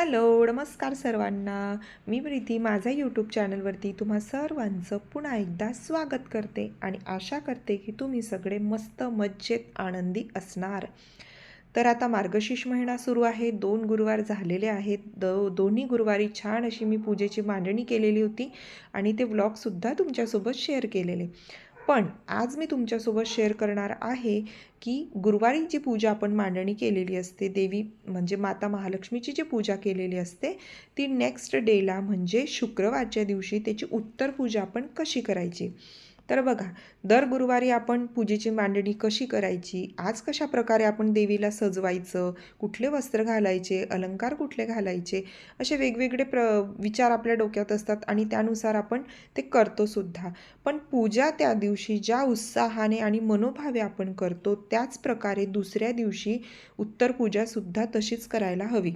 Hello नमस्कार सर्वांना. मी प्रीती. माझ्या यूट्यूब चॅनलवरती तुम्हा सर्वांचं पुन्हा एकदा स्वागत करते आणि आशा करते की तुम्ही सगळे मस्त मज्जेत आनंदी असणार. तर आता मार्गशीर्ष महिना सुरू आहे. दोन गुरुवार झालेले आहेत. दो दोन्ही गुरुवारी छान अशी मी पूजेची मांडणी केलेली होती आणि ते व्लॉगसुद्धा तुमच्यासोबत शेअर केलेले. पण आज मी तुमच्यासोबत शेअर करणार आहे की गुरुवारी जी पूजा आपण मांडणी केलेली असते देवी म्हणजे माता महालक्ष्मीची जी पूजा केलेली असते ती नेक्स्ट डेला म्हणजे शुक्रवारच्या दिवशी त्याची उत्तर पूजा आपण कशी करायची? तर बघा दर गुरुवारी आपण पूजेची मांडणी कशी करायची? आज कशा प्रकारे आपण देवीला सजवायचं? कुठले वस्त्र घालायचे? अलंकार कुठले घालायचे? असे वेगवेगळे प्र विचार आपल्या डोक्यात असतात आणि त्यानुसार आपण ते करतो सुद्धा. पण पूजा त्या दिवशी ज्या उत्साहाने आणि मनोभावे आपण करतो त्याच प्रकारे दुसऱ्या दिवशी उत्तर पूजासुद्धा तशीच करायला हवी.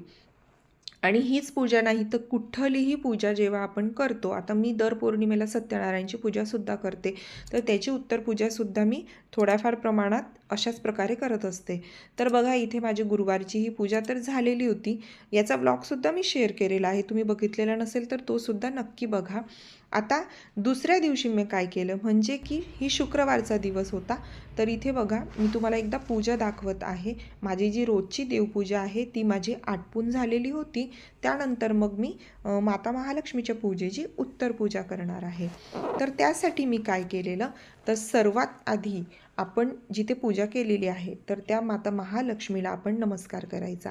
आणि हीच पूजा नाही तर कुठलीही पूजा जेव्हा आपण करतो आता मी दर पौर्णिमेला सत्यनारायणची पूजासुद्धा करते तर त्याची उत्तर पूजासुद्धा मी थोड्याफार प्रमाणात अशाच प्रकारे करत असते. तर बघा इथे माझी गुरुवारची ही पूजा तर झालेली होती. याचा ब्लॉगसुद्धा मी शेअर केलेला आहे. तुम्ही बघितलेला नसेल तर तोसुद्धा नक्की बघा. आता दुसऱ्या दिवशी मी काय केलं? म्हणजे की ही शुक्रवारचा दिवस होता. तर इथे बघा मी तुम्हाला एकदा पूजा दाखवत आहे. माझी जी रोजची देवपूजा आहे ती माझी आटपून झालेली होती. त्यानंतर मग मी माता महालक्ष्मीच्या पूजेची उत्तर पूजा करणार आहे. तर त्यासाठी मी काय केलेलं? तर सर्वात आधी आपण जिथे पूजा केलेली आहे तर त्या माता महालक्ष्मीला आपण नमस्कार करायचा.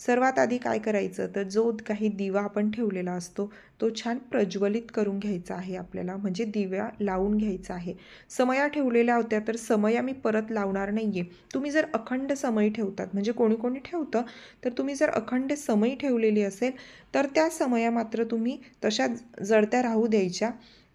सर्वात आधी काय करायचं? तर जो काही दिवा आपण ठेवलेला असतो तो छान प्रज्वलित करून घ्यायचा आहे आपल्याला म्हणजे दिव्या लावून घ्यायचा आहे. समया ठेवलेल्या होत्या तर समया मी परत लावणार नाही आहे तुम्ही जर अखंड समय ठेवतात म्हणजे कोणी कोणी ठेवतं तर तुम्ही जर अखंड समय ठेवलेली असेल तर त्या समया मात्र तुम्ही तशा जळत्या राहू द्यायच्या.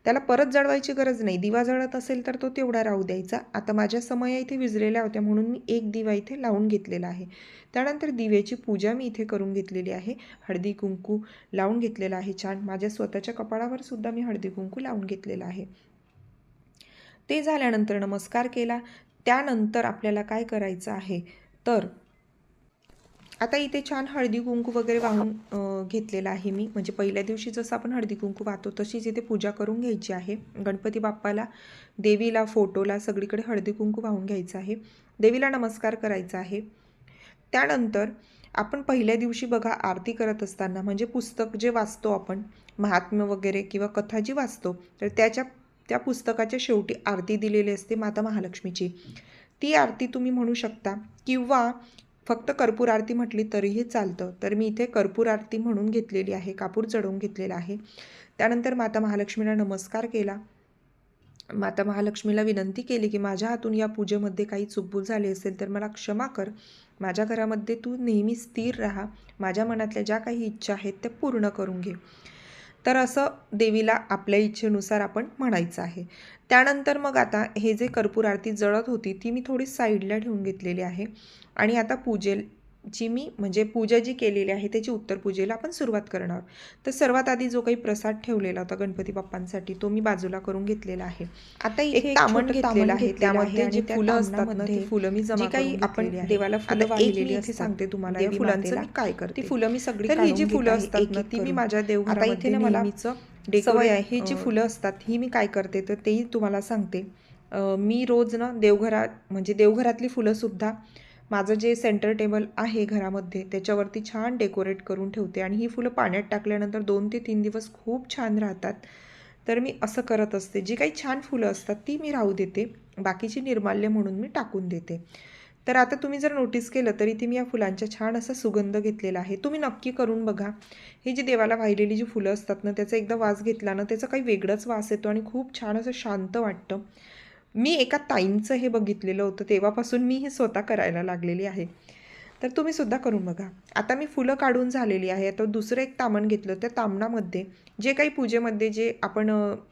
त्याला परत जळवायची गरज नाही. दिवा जळत असेल तर तो तेवढा राहू द्यायचा. आता माझ्या समया इथे विजलेल्या होत्या म्हणून मी एक दिवा इथे लावून घेतलेला आहे. त्यानंतर दिव्याची पूजा मी इथे करून घेतलेली आहे. हळदी कुंकू लावून घेतलेला आहे. छान. माझ्या स्वतःच्या कपाळावर सुद्धा मी हळदी कुंकू लावून घेतलेला आहे. ते झाल्यानंतर नमस्कार केला. त्यानंतर आपल्याला काय करायचं आहे? तर आता इथे छान हळदी कुंकू वगैरे वाहून घेतलेला आहे मी. म्हणजे पहिल्या दिवशी जसं आपण हळदी कुंकू वाहतो तशीच इथे पूजा करून घ्यायची आहे. गणपती बाप्पाला देवीला फोटोला सगळीकडे हळदी कुंकू वाहून घ्यायचं आहे. देवीला नमस्कार करायचा आहे. त्यानंतर आपण पहिल्या दिवशी बघा आरती करत असताना म्हणजे पुस्तक जे वाचतो आपण महात्म्य वगैरे किंवा कथा जी वाचतो तर त्याच्या त्या पुस्तकाच्या शेवटी आरती दिलेली असते माता महालक्ष्मीची. ती आरती तुम्ही म्हणू शकता. किंवा फक्त कर्पूर आरती म्हटली तरीही चालतं. तर मी इथे कर्पूर आरती म्हणून घेतलेली आहे कापूर चढवून घेतलेला आहे. त्यानंतर माता महालक्ष्मीला नमस्कार केला. माता महालक्ष्मीला विनंती केली की माझ्या हातून या पूजेमध्ये काही चुकबूल झाली असेल तर मला क्षमा कर. माझ्या घरामध्ये तू नेहमी स्थिर राहा. माझ्या मनातल्या ज्या काही इच्छा आहेत त्या पूर्ण करून घे. तर असं देवीला आपल्या इच्छेनुसार आपण म्हणायचं आहे. त्यानंतर मग आता हे जे कर्पूर आरती जळत होती ती मी थोडी साईडला ठेवून घेतलेली आहे. आणि आता पूजेल जी मी म्हणजे पूजा जी केलेली आहे त्याची उत्तर पूजेला आपण सुरुवात करणार. तर सर्वात आधी जो काही प्रसाद ठेवलेला होता गणपती बाप्पांसाठी तो मी बाजूला करून घेतलेला आहे. आता एक तामण घेतलेलं आहे त्यामध्ये जी फुलं असतात ना ती फुलं मी जमा काही आपण देवाला फुलं वाहिलेली असे सांगते तुम्हाला या फुलांचं मी काय करते. ती फुलं मी सगळी ही जी फुलं असतात ना ती मी माझ्या देवघरामध्ये इथे ना मला सवय आहे ही जी फुलं असतात ही मी काय करते तर तेही तुम्हाला सांगते. मी रोज ना देवघरात म्हणजे देवघरातली फुलंसुद्धा माझं जे सेंटर टेबल आहे घरामध्ये त्याच्यावरती छान डेकोरेट करून ठेवते आणि ही फुलं पाण्यात टाकल्यानंतर दोन ते तीन दिवस खूप छान राहतात. तर मी असं करत असते. जी काही छान फुलं असतात ती मी राहू देते. बाकीची निर्माल्य म्हणून मी टाकून देते. तर आता तुम्ही जर नोटीस केलं तरी ती मी या फुलांचा छान असा सुगंध घेतलेला आहे. तुम्ही नक्की करून बघा. ही जी देवाला वाहिलेली जी फुलं असतात ना त्याचा एकदा वास घेतला ना त्याचा काही वेगळाच वास येतो आणि खूप छान असं शांत वाटतं. मी एका ताईंचं हे बघितलेलं होतं. तेव्हापासून मी हे स्वतः करायला लागलेली आहे. तर तुम्ही सुद्धा करून बघा. आता मी फुलं काढून झालेली आहे. आता दुसरं एक तामण घेतलं. त्या तामणामध्ये जे काही पूजेमध्ये जे आपण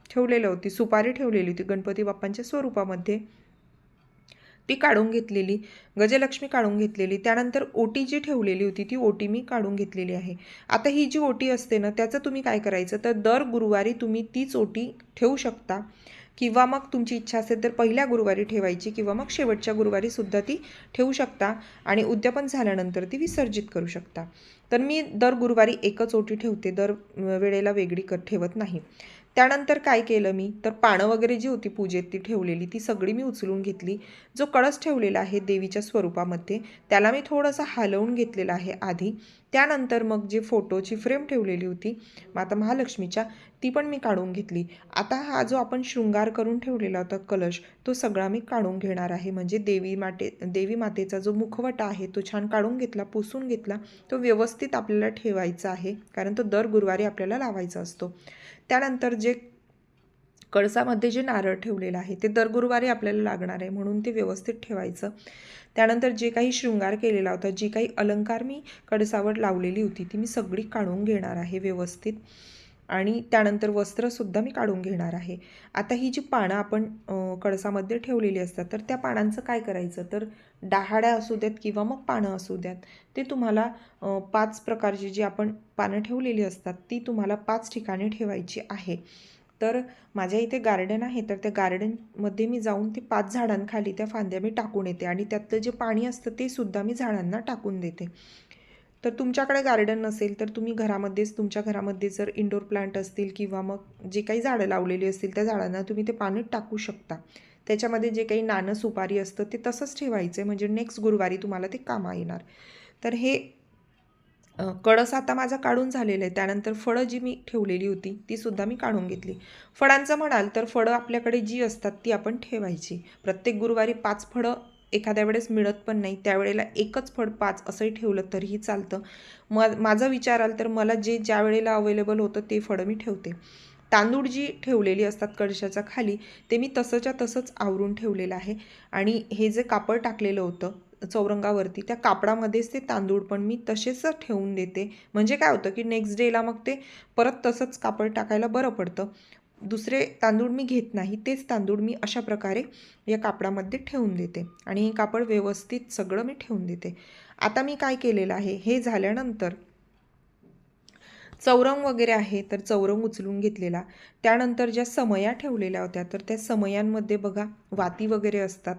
ठेवलेलं होती सुपारी ठेवलेली होती गणपती बाप्पांच्या स्वरूपामध्ये ती काढून घेतलेली गजलक्ष्मी काढून घेतलेली. त्यानंतर ओटी जी ठेवलेली होती ती ओटी मी काढून घेतलेली आहे. आता ही जी ओटी असते ना त्याचं तुम्ही काय करायचं? तर दर गुरुवारी तुम्ही तीच ओटी ठेवू शकता. किंवा मग तुमची इच्छा असेल तर पहिल्या गुरुवारी ठेवायची किंवा मग शेवटच्या गुरुवारी सुद्धा ती ठेवू शकता आणि उद्यापन झाल्यानंतर ती विसर्जित करू शकता. तर मी दर गुरुवारी एकच ओटी ठेवते दर वेळेला वेगळी क ठेवत नाही. त्यानंतर काय केलं मी? तर पानं वगैरे जी होती पूजेत ती ठेवलेली ती सगळी मी उचलून घेतली. जो कळस ठेवलेला आहे देवीच्या स्वरूपामध्ये त्याला मी थोडंसं हलवून घेतलेलं आहे आधी. त्यानंतर मग जे फोटोची फ्रेम ठेवलेली होती माता महालक्ष्मीच्या ती पण मी काढून घेतली. आता हा जो आपण शृंगार करून ठेवलेला होता कलश तो सगळा मी काढून घेणार आहे. म्हणजे देवी माते देवी मातेचा जो मुखवटा आहे तो छान काढून घेतला पुसून घेतला. तो व्यवस्थित आपल्याला ठेवायचा आहे कारण तो दर गुरुवारी आपल्याला लावायचा असतो. त्यानंतर जे कळसामध्ये जे नारळ ठेवलेलं आहे ते दर गुरुवारी आपल्याला लागणार आहे म्हणून ते व्यवस्थित ठेवायचं. त्यानंतर जे काही शृंगार केलेला होता जी काही अलंकार मी कळसावर लावलेली होती ती मी सगळी काढून घेणार आहे व्यवस्थित. आणि त्यानंतर वस्त्रसुद्धा मी काढून घेणार आहे. आता ही जी पानं आपण कळसामध्ये ठेवलेली असतात तर त्या पानांचं काय करायचं? तर डहाड्या असू द्यात किंवा मग पानं असू द्यात ते तुम्हाला पाच प्रकारची जी आपण पानं ठेवलेली असतात ती तुम्हाला पाच ठिकाणी ठेवायची आहे. तर माझ्या इथे गार्डन आहे तर त्या गार्डनमध्ये मी जाऊन ते पाच झाडांखाली त्या फांद्या मी टाकून येते आणि त्यातलं जे पाणी असतं ते सुद्धा मी झाडांना टाकून देते. तर तुमच्याकडे गार्डन नसेल तर तुम्ही घरामध्येच तुमच्या घरामध्ये जर इंडोर प्लांट असतील किंवा मग जे काही झाडं लावलेली असतील त्या झाडांना तुम्ही ते पाणी टाकू शकता. त्याच्यामध्ये जे काही नाणं सुपारी असतं ते तसंच ठेवायचं. आहे म्हणजे नेक्स्ट गुरुवारी तुम्हाला ते कामा येणार. तर हे कळस आता माझा काढून झालेलं आहे. त्यानंतर फळं जी मी ठेवलेली होती ती सुद्धा मी काढून घेतली. फळांचं म्हणाल तर फळं आपल्याकडे जी असतात ती आपण ठेवायची. प्रत्येक गुरुवारी पाच फळं एखाद्या वेळेस मिळत पण नाही त्यावेळेला एकच फळ पाच असंही ठेवलं तरीही चालतं. म माझा विचार आला तर मला जे ज्या वेळेला अवेलेबल होतं ते फळं मी ठेवते. तांदूळ जी ठेवलेली असतात कळशाच्या खाली ते मी तसंच्या तसंच आवरून ठेवलेलं आहे. आणि हे जे कापड टाकलेलं होतं चौरंगावरती त्या कापडामध्येच ते तांदूळ पण मी तसेच ठेवून देते. म्हणजे काय होतं की नेक्स्ट डेला मग ते परत तसंच कापड टाकायला बरं पडतं. दुसरे तांदूळ मी घेत नाही तेच तांदूळ मी अशा प्रकारे या कापडामध्ये ठेवून देते. आणि हे कापड व्यवस्थित सगळं मी ठेवून देते. आता मी काय केलेलं आहे? हे झाल्यानंतर चौरंग वगैरे आहे तर चौरंग उचलून घेतलेला. त्यानंतर ज्या समया ठेवलेल्या होत्या तर त्या समयांमध्ये बघा वाती वगैरे असतात.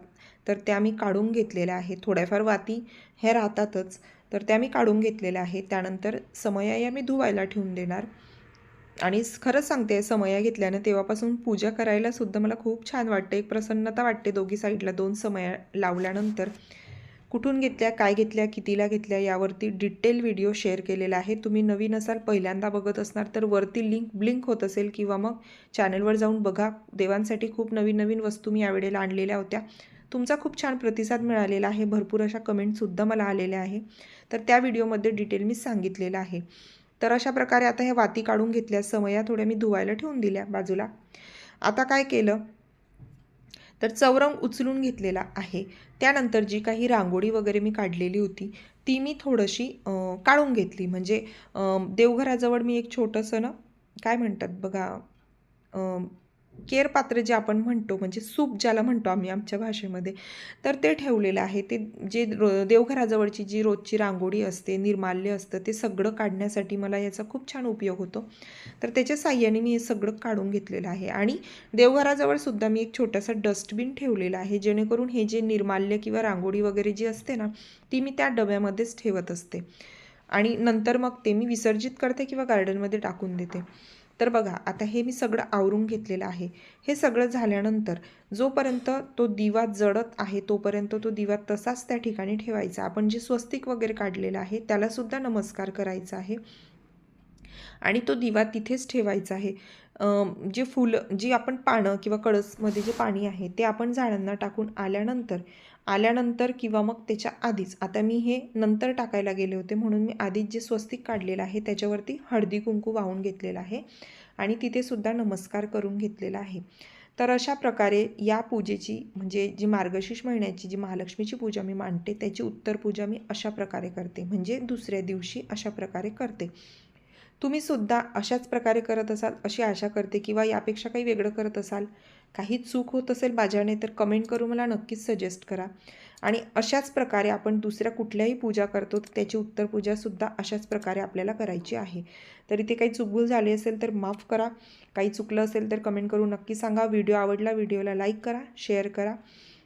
तर त्या मी काढून घेतलेल्या आहेत थोड्याफार वाती ह्या राहतातच. तर त्या मी काढून घेतलेल्या आहेत त्यानंतर समया या मी धुवायला ठेवून देणार. आणि खरंच सांगते समया घेतल्यानं तेव्हापासून पूजा करायला सुद्धा मला खूप छान वाटते. एक प्रसन्नता वाटते दोघी साईडला दोन समया लावल्यानंतर. कुठून घेतल्या काय घेतल्या कितीला घेतल्या यावरती डिटेल व्हिडिओ शेअर केलेला आहे. तुम्ही नवीन असाल पहिल्यांदा बघत असणार तर वरती लिंक ब्लिंक होत असेल किंवा मग चॅनलवर जाऊन बघा. देवांसाठी खूप नवीन नवीन वस्तू मी यावेळेला आणलेल्या होत्या. तुमचा खूप छान प्रतिसाद मिळालेला आहे. भरपूर अशा कमेंटसुद्धा मला आलेल्या आहे. तर त्या व्हिडिओमध्ये डिटेल मी सांगितलेलं आहे. तर अशा प्रकारे आता ह्या वाती काढून घेतल्या समया थोड्या मी धुवायला ठेवून दिल्या बाजूला. आता काय केलं? तर चौरंग उचलून घेतलेला आहे. त्यानंतर जी काही रांगोळी वगैरे मी काढलेली होती ती मी थोडीशी काढून घेतली. म्हणजे देवघराजवळ मी एक छोटंसं ना काय म्हणतात बघा केर पात्र जे आपण म्हणतो म्हणजे सूप ज्याला म्हणतो आम्ही आमच्या भाषेमध्ये तर ते ठेवलेलं आहे. ते जे रो देवघराजवळची जी रोजची रांगोळी असते निर्माल्य असतं ते सगळं काढण्यासाठी मला याचा खूप छान उपयोग होतो. तर त्याच्या साह्याने मी हे सगळं काढून घेतलेलं आहे. आणि देवघराजवळ सुद्धा मी एक छोटासा डस्टबिन ठेवलेला आहे जेणेकरून हे जे निर्माल्य किंवा रांगोळी वगैरे जी असते ना ती मी त्या डब्यामध्येच ठेवत असते. आणि नंतर मग ते मी विसर्जित करते किंवा गार्डनमध्ये टाकून देते. तर बघा आता हे मी सगळं आवरून घेतलेलं आहे. हे सगळं झाल्यानंतर जोपर्यंत तो दिवा जडत आहे तोपर्यंत तो दिवा तसाच त्या ठिकाणी ठेवायचा. आपण जे स्वस्तिक वगैरे काढलेलं आहे त्यालासुद्धा नमस्कार करायचा आहे. आणि तो दिवा तिथेच ठेवायचा आहे. जे फुलं जी आपण पानं किंवा कळसमध्ये जे पाणी आहे ते आपण झाडांना टाकून आल्यानंतर आल्यानंतर किंवा मग त्याच्या आधीच आता मी हे नंतर टाकायला गेले होते म्हणून मी आधीच जे स्वस्तिक काढलेलं आहे त्याच्यावरती हळदी कुंकू वाहून घेतलेलं आहे आणि तिथेसुद्धा नमस्कार करून घेतलेला आहे. तर अशा प्रकारे या पूजेची म्हणजे जी मार्गशीर्ष महिन्याची जी महालक्ष्मीची पूजा मी मांडते त्याची उत्तर पूजा मी अशा प्रकारे करते म्हणजे दुसऱ्या दिवशी अशा प्रकारे करते. तुम्ही सुद्धा अशाच प्रकारे करत असाल अशी आशा करते किंवा यापेक्षा काही वेगळं करत असाल काही चूक होत असेल माझ्याने तर कमेंट करून मला नक्कीच सजेस्ट करा. आणि अशाच प्रकारे आपण दुसऱ्या कुठल्याही पूजा करतो तर त्याची उत्तर पूजासुद्धा अशाच प्रकारे आपल्याला करायची आहे. तर इथे काही चुकभूल झाली असेल तर माफ करा. काही चुकलं असेल तर कमेंट करून नक्की सांगा. व्हिडिओ आवडला व्हिडिओला लाईक करा शेअर करा.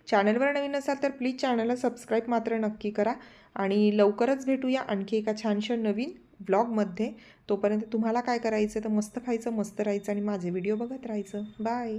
चॅनलवर नवीन असाल तर प्लीज चॅनलला सबस्क्राईब मात्र नक्की करा. आणि लवकरच भेटूया आणखी एका छानशा नवीन ब्लॉगमध्ये. तोपर्यंत तुम्हाला काय करायचं तर मस्त खायचं मस्त राहायचं आणि माझे व्हिडिओ बघत राहायचं. बाय.